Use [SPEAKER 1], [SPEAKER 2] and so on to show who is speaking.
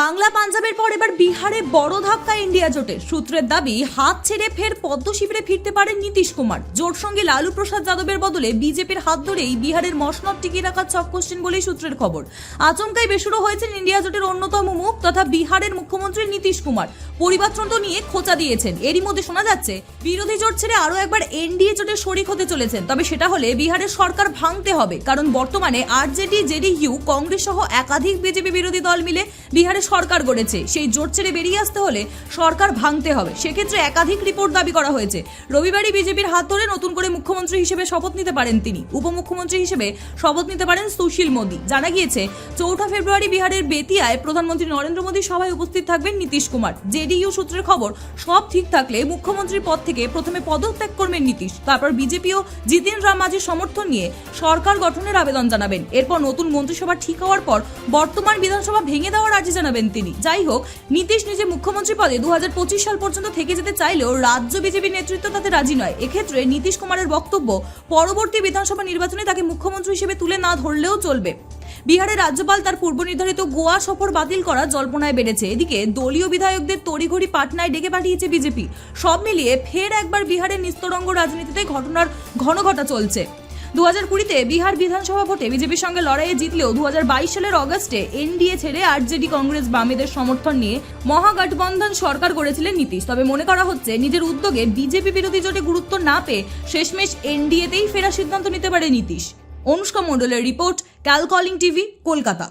[SPEAKER 1] বাংলা পাঞ্জাবের পর এবার বিহারে বড় ধাক্কা ইন্ডিয়া জোটের সূত্রের দাবি, হাত ছেড়ে ফের পদ্ম শিবিরে ফিরতে পারেন নীতিশ কুমার। জোট সঙ্গে লালু প্রসাদ যাদবের বদলে বিজেপির হাত ধরেই বিহারের মসনদ টিকিয়ে রাখার চক কোশ্চেন বলেই সূত্রের খবর। আচমকাই বেসুরো হয়েছেন ইন্ডিয়া জোটের অন্যতম মুখ তথা বিহারের মুখ্যমন্ত্রী নীতিশ কুমার। পরিবারতন্ত্র নিয়ে খোঁচা দিয়েছেন। এরই মধ্যে শোনা যাচ্ছে, বিরোধী জোট ছেড়ে আরও একবার এনডিএ জোটের শরিক হতে চলেছেন। তবে সেটা হলে বিহারের সরকার ভাঙতে হবে, কারণ বর্তমানে আরজেডি, জেডিইউ কংগ্রেস সহ একাধিক বিজেপি বিরোধী দল মিলে বিহারে সরকার গড়েছে। সেই জোট ছেড়ে বেরিয়ে আসতে হলে সরকার ভাঙতে হবে। সেক্ষেত্রে একাধিক রিপোর্ট দাবি করা হয়েছে। রবিবারই বিজেপির হাত ধরে নতুন করে মুখ্যমন্ত্রী হিসেবে শপথ নিতে পারেন তিনি। উপমুখ্যমন্ত্রী হিসেবে শপথ নিতে পারেন সুশীল মোদী। জানা গিয়েছে, চৌঠা ফেব্রুয়ারি বিহারের বেতিয়ায় প্রধানমন্ত্রী নরেন্দ্র মোদীর সভায় উপস্থিত থাকবেন নীতিশ কুমার। জেডিইউ সূত্রের খবর, সব ঠিক থাকলে মুখ্যমন্ত্রীর পদ থেকে প্রথমে পদত্যাগ করবেন নীতিশ। তারপর বিজেপিও জিতিন রাম মাঝির সমর্থন নিয়ে সরকার গঠনের আবেদন জানাবেন। এরপর নতুন মন্ত্রিসভা ঠিক হওয়ার পর বর্তমান বিধানসভা ভেঙে দেওয়ার আর্জি জানাবেন তিনি। যাই হোক, নীতিশ নিজে মুখ্যমন্ত্রী পদে দুহাজার পঁচিশ সাল পর্যন্ত থেকে যেতে চাইলেও রাজ্য বিজেপি নেতৃত্ব তাতে রাজি নয়। এক্ষেত্রে নীতিশ কুমারের বক্তব্য পরবর্তী বিধানসভা নির্বাচনে তাকে মুখ্যমন্ত্রী হিসেবে তুলে না ধরলেও চলবে। বিহারের রাজ্যপাল তার পূর্ব নির্ধারিত গোয়া সফর বাতিল করা জল্পনায় বেড়েছে। এদিকে দলীয় বিধায়কদের তড়িঘড়ি পাটনায় ডেকে পাঠিয়েছে বিজেপি। সব মিলিয়ে ফের একবার বিহারের নিস্তরঙ্গ রাজনীতিতে ঘটনার ঘন ঘটা চলছে। দু হাজার কুড়িতে বিহার বিধানসভা ভোটে বিজেপির সঙ্গে লড়াইয়ে জিতলেও দু হাজার বাইশ সালের অগস্টে এনডিএ ছেড়ে আরজেডি কংগ্রেস বামেদের সমর্থন নিয়ে মহাগঠবন্ধন সরকার গড়েছিলেন নীতিশ। তবে মনে করা হচ্ছে, নিজের উদ্যোগে বিজেপি বিরোধী জোটে গুরুত্ব না পেয়ে শেষমেশ এনডিএতেই ফেরার সিদ্ধান্ত নিতে পারে নীতিশ। অনুষ্কা মণ্ডলের রিপোর্ট, ক্যালকলিং টিভি, কলকাতা।